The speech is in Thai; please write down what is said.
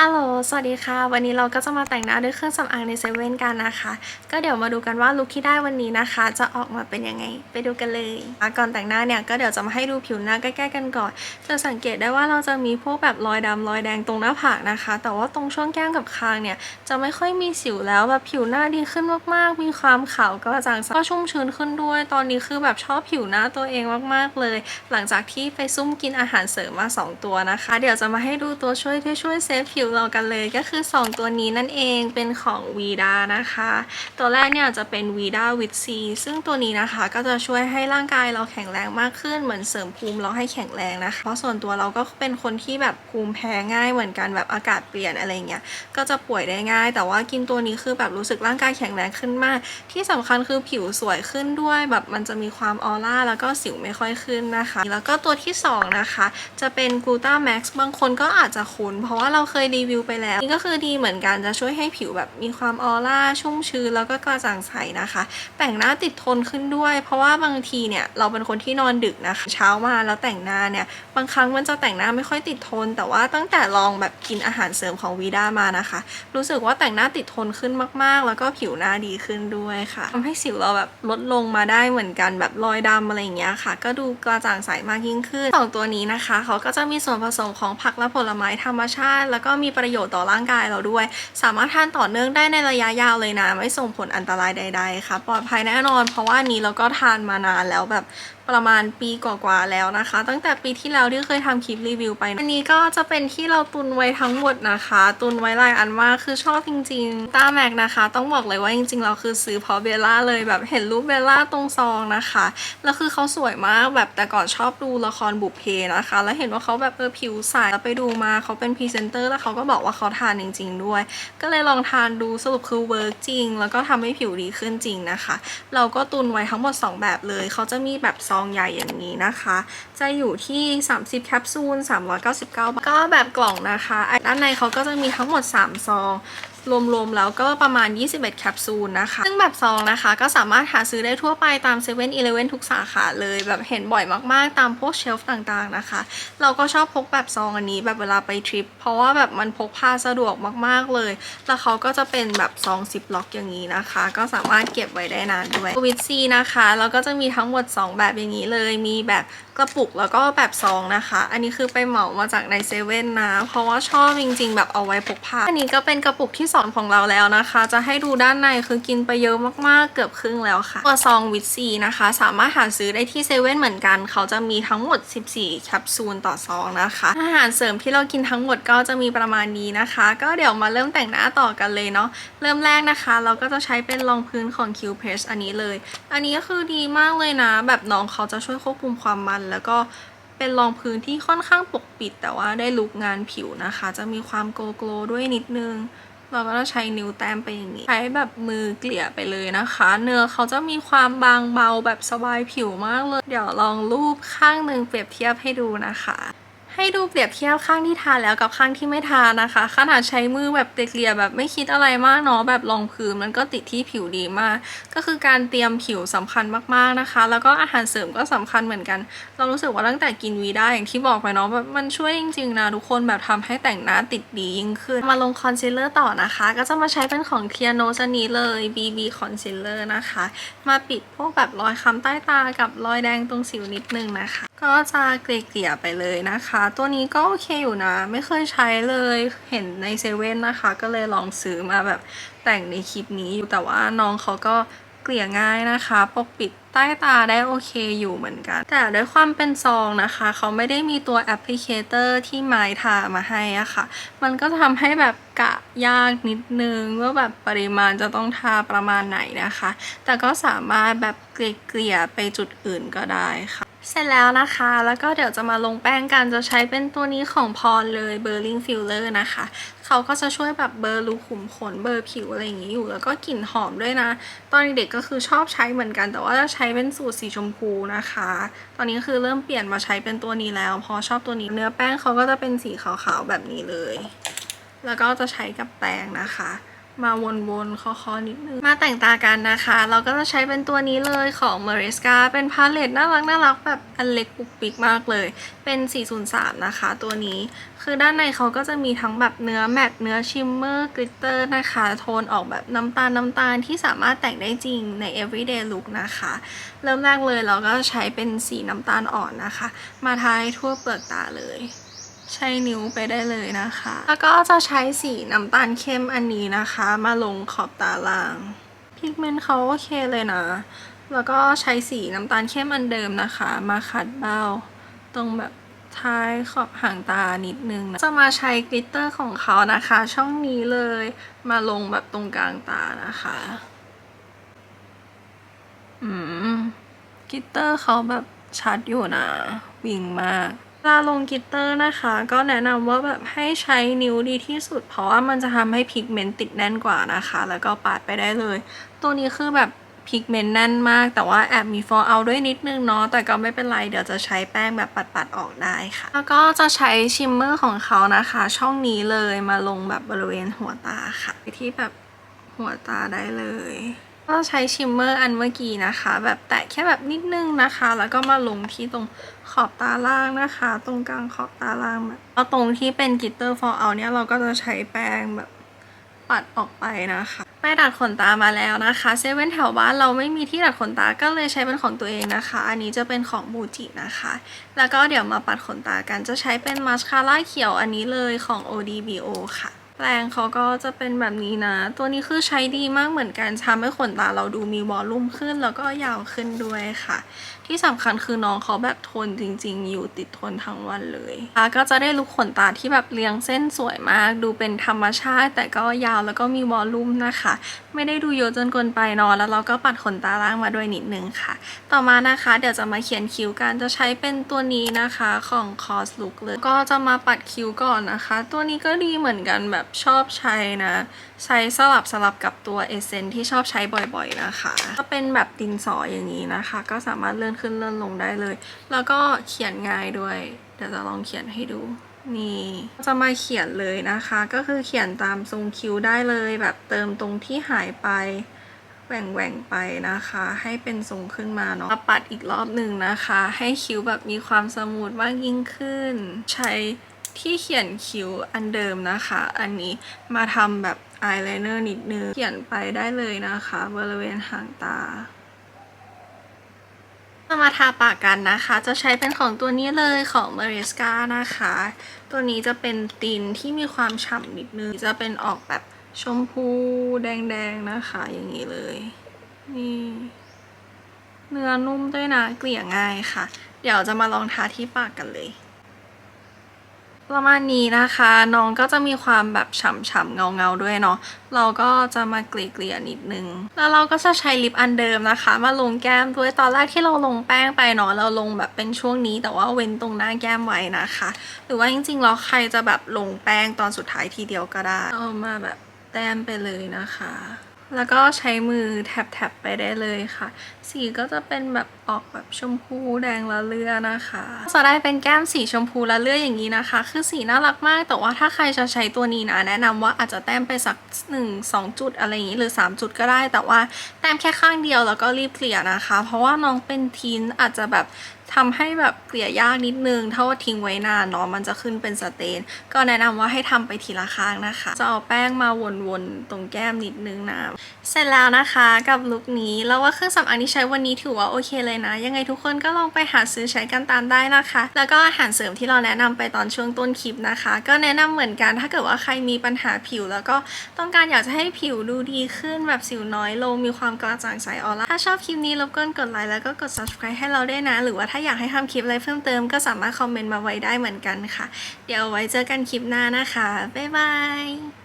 ฮัลโหล สวัสดีค่ะ วันนี้เราก็จะมาแต่งหน้าด้วยเครื่องสำอางในเซเว่นกันนะคะ ก็เดี๋ยวมาดูกันว่าลุคที่ได้วันนี้นะคะ จะออกมาเป็นยังไง ไปดูกันเลยอะก่อนแต่งหน้าเนี่ยก็เดี๋ยวจะมาให้ดูผิวหน้าใกล้ๆกันก่อน จะสังเกตได้ว่าเราจะมีพวกแบบรอยดำรอยแดงตรงหน้าผากนะคะ แต่ว่าตรงช่วงแก้มกับคางเนี่ยจะไม่ค่อยมีสิวแล้วแบบผิวหน้าดีขึ้นมากๆ มีความขาวก็จางใสก็ชุ่มชื้นขึ้นด้วย ตอนนี้คือแบบชอบผิวหน้าตัวเองมากๆเลย หลังจากที่ไปซุ่มกินอาหารเสริมมา 2 ตัวนะคะ เดี๋ยวจะมาให้ดูตัวช่วยที่ช่วยเซฟผิวเรากันเลยก็คือ 2 ตัวนี้นั่นเองเป็นของ Vida นะคะ ตัวแรกเนี่ยจะเป็น Vida with C ซึ่งตัวนี้นะคะก็จะช่วยให้ร่างกายเราแข็งแรงมากขึ้นเหมือนเสริมภูมิเราให้แข็งแรงนะคะ เพราะส่วนตัวเราก็เป็นคนที่แบบภูมิแพ้ง่ายเหมือนกันแบบอากาศเปลี่ยนอะไรเงี้ยก็จะป่วยได้ง่าย แต่ว่ากินตัวนี้คือแบบรู้สึกร่างกายแข็งแรงขึ้นมาก ที่สำคัญคือผิวสวยขึ้นด้วยแบบมันจะมีความออร่าแล้วก็สิวไม่ค่อยขึ้นนะคะ แล้วก็ตัวที่สองนะคะจะเป็น g l u t a Max บางคนก็อาจจะคุ้นเพราะว่าเราเคยรีวิวไปแล้ว นี่ก็คือดีเหมือนกันจะช่วยให้ผิวแบบมีความออร่าชุ่มชื้นแล้วก็กระจ่างใสนะคะ แต่งหน้าติดทนขึ้นด้วย เพราะว่าบางทีเนี่ยเราเป็นคนที่นอนดึกนะคะเช้ามาแล้วแต่งหน้าเนี่ยบางครั้งมันจะแต่งหน้าไม่ค่อยติดทน แต่ว่าตั้งแต่ลองแบบกินอาหารเสริมของวีด้ามานะคะ รู้สึกว่าแต่งหน้าติดทนขึ้นมากๆ แล้วก็ผิวหน้าดีขึ้นด้วยค่ะทำให้สิวเราแบบลดลงมาได้เหมือนกันแบบรอยดำอะไรอย่างเงี้ยค่ะ ก็ดูกระจ่างใสมากยิ่งขึ้นสองตัวนี้นะคะ เขาก็จะมีส่วนผสมของผักและผลไม้ธรรมชาติ แล้วก็มีีประโยชน์ต่อร่างกายเราด้วย สามารถทานต่อเนื่องได้ในระยะยาวเลยนะ ไม่ส่งผลอันตรายใด ๆ ค่ะ ปลอดภัยแน่นอน เพราะว่านนี้เราก็ทานมานานแล้วแบบ ประมาณปีกว่าๆแล้วนะคะ ตั้งแต่ปีที่แล้วที่เคยทำคลิปรีวิวไป อันนี้ก็จะเป็นที่เราตุนไว้ทั้งหมดนะคะ ตุนไว้หลายอันมากคือชอบจริงๆตาแม็กนะคะ ต้องบอกเลยว่าจริงๆ เราคือซื้อเพราะเบลล่าเลยแบบเห็นรูปเบลล่าตรงซองนะคะแล้วคือเขาสวยมากแบบแต่ก่อนชอบดูละครบุพเพนะคะ แล้วเห็นว่าเขาแบบเออผิวใสแล้วไปดูมาเขาเป็นพรีเซนเตอร์แล้วเขาก็บอกว่าเขาทานจริง ๆ ด้วย ก็เลยลองทานดูสรุปคือเวิร์กจริง แล้วก็ทำให้ผิวดีขึ้นจริงนะคะ เราก็ตุนไว้ทั้งหมด 2 แบบเลยเขาจะมีแบบซองใหญ่อย่างนี้นะคะ จะอยู่ที่ 30 แคปซูล 399 บาท ก็แบบกล่องนะคะ ด้านในเขาก็จะมีทั้งหมด 3 ซอง รวมๆแล้วก็ประมาณ 21 แคปซูลนะคะ ซึ่งแบบซองนะคะ ก็สามารถหาซื้อได้ทั่วไปตาม7 e เ e ่ e อทุกสาขาเลยแบบเห็นบ่อยมากๆ ตามพวกเชลฟ์ต่างๆนะคะ เราก็ชอบพกแบบซองอันนี้แบบเวลาไปทริป เพราะว่าแบบมันพกพาสะดวกมากๆเลย แล้วเขาก็จะเป็นแบบซองซิปล็อกอย่างนี้นะคะ ก็สามารถเก็บไว้ได้นานด้วยวิตซีนะคะแล้วก็จะมีทั้งหมด 2 แบบอย่างนี้เลยมีแบบกระปุกแล้วก็แบบซองนะคะ อันนี้คือไปเหมามาจากในเซเว่นนะ เพราะว่าชอบจริงๆ แบบเอาไว้พกพาอันนี้ก็เป็นกระปุกที่สองของเราแล้วนะคะ จะให้ดูด้านในคือกินไปเยอะมากๆเกือบครึ่งแล้วค่ะ ตัวซองวิตซีนะคะ สามารถหาซื้อได้ที่เซเว่นเหมือนกัน เขาจะมีทั้งหมด 14 แคปซูลต่อซองนะคะ อาหารเสริมที่เรากินทั้งหมดก็จะมีประมาณนี้นะคะ ก็เดี๋ยวมาเริ่มแต่งหน้าต่อกันเลยเนาะเริ่มแรกนะคะ เราก็จะใช้เป็นรองพื้นของ Q p r e s s อันนี้เลย อันนี้ก็คือดีมากเลยนะ แบบน้องเขาจะช่วยควบคุมความมันแล้วก็เป็นรองพื้นที่ค่อนข้างปกปิดแต่ว่าได้ลุกงานผิวนะคะ จะมีความโกลโกลด้วยนิดนึง เราก็จะใช้นิ้วแต้มไปอย่างนี้ ใช้แบบมือเกลี่ยไปเลยนะคะ เนื้อเขาจะมีความบางเบาแบบสบายผิวมากเลย เดี๋ยวลองรูปข้างหนึ่งเปรียบเทียบให้ดูนะคะ ให้ดูเปรียบเทียบข้างที่ทาแล้วกับข้างที่ไม่ทานะคะ ขนาดใช้มือแบบเกลี่ยแบบไม่คิดอะไรมากเนาะแบบรองพื้นมันก็ติดที่ผิวดีมาก ก็คือการเตรียมผิวสำคัญมากๆนะคะ แล้วก็อาหารเสริมก็สำคัญเหมือนกัน เรารู้สึกว่าตั้งแต่กินวีได้อย่างที่บอกไปเนาะแบบมันช่วยจริงๆนะทุกคนแบบทำให้แต่งหน้าติดดียิ่งขึ้น มาลงคอนซีลเลอร์ต่อนะคะ ก็จะมาใช้เป็นของเทียโนสนี้เลย BB Concealer นะคะ มาปิดพวกแบบรอยค้ำใต้ตากับรอยแดงตรงสิวนิดนึงนะคะ ก็จะเกลี่ยๆไปเลยนะคะตัวนี้ก็โอเคอยู่นะ ไม่เคยใช้เลยเห็นในเซเว่นนะคะ ก็เลยลองซื้อมาแบบแต่งในคลิปนี้อยู่แต่ว่าน้องเขาก็เกลี่ยง่ายนะคะ ปกปิดใต้ตาได้โอเคอยู่เหมือนกัน แต่ด้วยความเป็นซองนะคะ เขาไม่ได้มีตัวแอปพลิเคเตอร์ที่ไม้ทามาให้อะค่ะ มันก็ทำให้แบบกะยากนิดนึงว่าแบบปริมาณจะต้องทาประมาณไหนนะคะ แต่ก็สามารถแบบเกลี่ยไปจุดอื่นก็ได้ค่ะ เสร็จแล้วนะคะ แล้วก็เดี๋ยวจะมาลงแป้งกัน จะใช้เป็นตัวนี้ของพรเลย b u r l i n g Filler นะคะ เขาก็จะช่วยแบบเบอร์รูขุมขนเบลอผิวอะไรอย่างนี้อยู่ แล้วก็กลิ่นหอมด้วยนะ ตอนเด็กก็คือชอบใช้เหมือนกัน แต่ว่าจะใช้เป็นสูตรสีชมพูนะคะ ตอนนี้คือเริ่มเปลี่ยนมาใช้เป็นตัวนี้แล้ว พอชอบตัวนี้ เนื้อแป้งเขาก็จะเป็นสีขาวๆแบบนี้เลย แล้วก็จะใช้กับแป้งนะคะ มาวนๆคอๆนิดนึง มาแต่งตากันนะคะ เราก็จะใช้เป็นตัวนี้เลยของ m a r i s c a เป็นพาเลตน่ารักน่ารักแบบอันเล็กปุกปิกมากเลย เป็น 403 นะคะ ตัวนี้ คือด้านในเขาก็จะมีทั้งแบบเนื้อแมตเนื้อชิมเมอร์กลิตเตอร์นะคะ โทนออกแบบน้ำตาลน้ำตาลที่สามารถแต่งได้จริงใน everyday look นะคะ เริ่มแรกเลยเราก็ใช้เป็นสีน้ำตาลอ่อนนะคะ มาทาให้ทั่วเปลือกตาเลย ใช้นิ้วไปได้เลยนะคะ แล้วก็จะใช้สีน้ำตาลเข้มอันนี้นะคะ มาลงขอบตาล่างพิกเมนต์เขาโอเคเลยนะ แล้วก็ใช้สีน้ำตาลเข้มอันเดิมนะคะ มาขัดเบ้า ตรงแบบท้ายขอบห่างตานิดนึงนะจะมาใช้กลิตเตอร์ของเขานะคะ ช่องนี้เลยมาลงแบบตรงกลางตานะคะ อืมกลิตเตอร์เขาแบบชัดอยู่นะ วิ่งมาก ลาลงกิตเตอร์นะคะ ก็แนะนำว่าแบบให้ใช้นิ้วดีที่สุด เพราะว่ามันจะทำให้พิกเมนต์ติดแน่นกว่านะคะ แล้วก็ปาดไปได้เลย ตัวนี้คือแบบพิกเมนต์แน่นมาก แต่ว่าแอบมี fall out ด้วยนิดนึงเนาะ แต่ก็ไม่เป็นไร เดี๋ยวจะใช้แป้งแบบปัดๆออกได้ค่ะ แล้วก็จะใช้ชิมเมอร์ของเขานะคะ ช่องนี้เลยมาลงแบบบริเวณหัวตาค่ะ ไปที่แบบหัวตาได้เลย ก็ใช้ชิมเมอร์อันเมื่อกี้นะคะ แบบแตะแค่แบบนิดนึงนะคะ แล้วก็มาลงที่ตรงขอบตาล่างนะคะ ตรงกลางขอบตาล่างแบบเอาตรงที่เป็นกิตเตอร์ฟอร์เอาเนี่ยเราก็จะใช้แป้งแบบปัดออกไปนะคะไปดัดขนตามาแล้วนะคะเซเว่นแถวบ้านเราไม่มีที่ดัดขนตาก็เลยใช้เป็นของตัวเองนะคะ อันนี้จะเป็นของบูจินะคะ แล้วก็เดี๋ยวมาปัดขนตากันจะใช้เป็นมาสคาร่าเขียวอันนี้เลยของ ODBO ค่ะ แปรงเขาก็จะเป็นแบบนี้นะ ตัวนี้คือใช้ดีมากเหมือนกันทำให้ขนตาเราดูมีวอลลุ่มขึ้นแล้วก็ยาวขึ้นด้วยค่ะ ที่สำคัญคือน้องเขาแบบทนจริง ๆ อยู่ติดทนทั้งวันเลยแล้วก็จะได้ลุคขนตาที่แบบเรียงเส้นสวยมาก ดูเป็นธรรมชาติ แต่ก็ยาวแล้วก็มีวอลลุ่มนะคะ ไม่ได้ดูเยอะจนเกินไปนอะแล้วเราก็ปัดขนตาล่างมาด้วยนิดนึงค่ะ ต่อมานะคะเดี๋ยวจะมาเขียนคิ้วกันจะใช้เป็นตัวนี้นะคะของ Cos Look เลยก็จะมาปัดคิ้วก่อนนะคะ ตัวนี้ก็ดีเหมือนกันแบบชอบใช้นะ ใช้สลับสลับกับตัวเอเซนที่ชอบใช้บ่อยๆนะคะก็เป็นแบบดินสออย่างนี้นะคะ ก็สามารถเลื่อนขึ้นเลื่อนลงได้เลย แล้วก็เขียนง่ายด้วย เดี๋ยวจะลองเขียนให้ดูนี่จะมาเขียนเลยนะคะ ก็คือเขียนตามทรงคิ้วได้เลย แบบเติมตรงที่หายไปแหว่งแหว่งไปนะคะ ให้เป็นทรงขึ้นมาเนาะปัดอีกรอบหนึ่งนะคะ ให้คิ้วแบบมีความสมูทมากยิ่งขึ้น ใช้ ที่เขียนคิ้วอันเดิมนะคะ อันนี้มาทำแบบอายไลเนอร์นิดนึง เขียนไปได้เลยนะคะ บริเวณหางตาจะมาทาปากกันนะคะ จะใช้เป็นของตัวนี้เลยของ m a r i s c a นะคะ ตัวนี้จะเป็นตินที่มีความฉ่ำนิดนึง จะเป็นออกแบบชมพูแดงๆนะคะ อย่างนี้เลย นี่ เนื้อนุ่มด้วยนะ เกลี่ยง่ายค่ะ เดี๋ยวจะมาลองทาที่ปากกันเลย ประมาณนี้นะคะ น้องก็จะมีความแบบฉ่ำๆเงาๆด้วยเนาะเราก็จะมาเกลี่ยๆนิดนึง แล้วเราก็จะใช้ลิปอันเดิมนะคะ มาลงแก้มด้วยตอนแรกที่เราลงแป้งไปเนาะเราลงแบบเป็นช่วงนี้แต่ว่าเว้นตรงหน้าแก้มไว้นะคะ หรือว่าจริงๆแล้วใครจะแบบลงแป้งตอนสุดท้ายทีเดียวก็ได้เอามาแบบแต้มไปเลยนะคะ แล้วก็ใช้มือแทบๆไปได้เลยค่ะ สีก็จะเป็นแบบออกแบบชมพูแดงละเลือนะคะจะได้เป็นแก้มสีชมพูละเลืออย่างนี้นะคะ คือสีน่ารักมาก แต่ว่าถ้าใครจะใช้ตัวนี้นะ แนะนำว่าอาจจะแต้มไปสัก1 2จุดอะไรอย่างนี้หรือ 3 จุดก็ได้ แต่ว่าแต้มแค่ข้างเดียวแล้วก็รีบเกลี่ยนะคะ เพราะว่าน้องเป็นทีนอาจจะแบบ ทำให้แบบเกลี่ยยากนิดนึง ถ้าว่าทิ้งไว้นานเนาะมันจะขึ้นเป็นสเตน ก็แนะนำว่าให้ทำไปทีละข้างนะคะ จะเอาแป้งมาวนๆ ตรงแก้มนิดนึงนะ เสร็จแล้วนะคะกับลุคนี้ แล้วว่าเครื่องสำอางที่ใช้วันนี้ถือว่าโอเคเลยนะ ยังไงทุกคนก็ลองไปหาซื้อใช้กันตามได้นะคะ แล้วก็อาหารเสริมที่เราแนะนำไปตอนช่วงต้นคลิปนะคะ ก็แนะนำเหมือนกัน ถ้าเกิดว่าใครมีปัญหาผิว แล้วก็ต้องการอยากจะให้ผิวดูดีขึ้นแบบสิวน้อยลงมีความกระจ่างใสออร่าถ้าชอบคลิปนี้รบกวนกดไลค์แล้วก็กด subscribe ให้เราด้วยนะ หรือว่าถ้าอยากให้ทำคลิปอะไรเพิ่มเติมก็สามารถคอมเมนต์มาไว้ได้เหมือนกันค่ะ เดี๋ยวไว้เจอกันคลิปหน้านะคะ บ๊ายบาย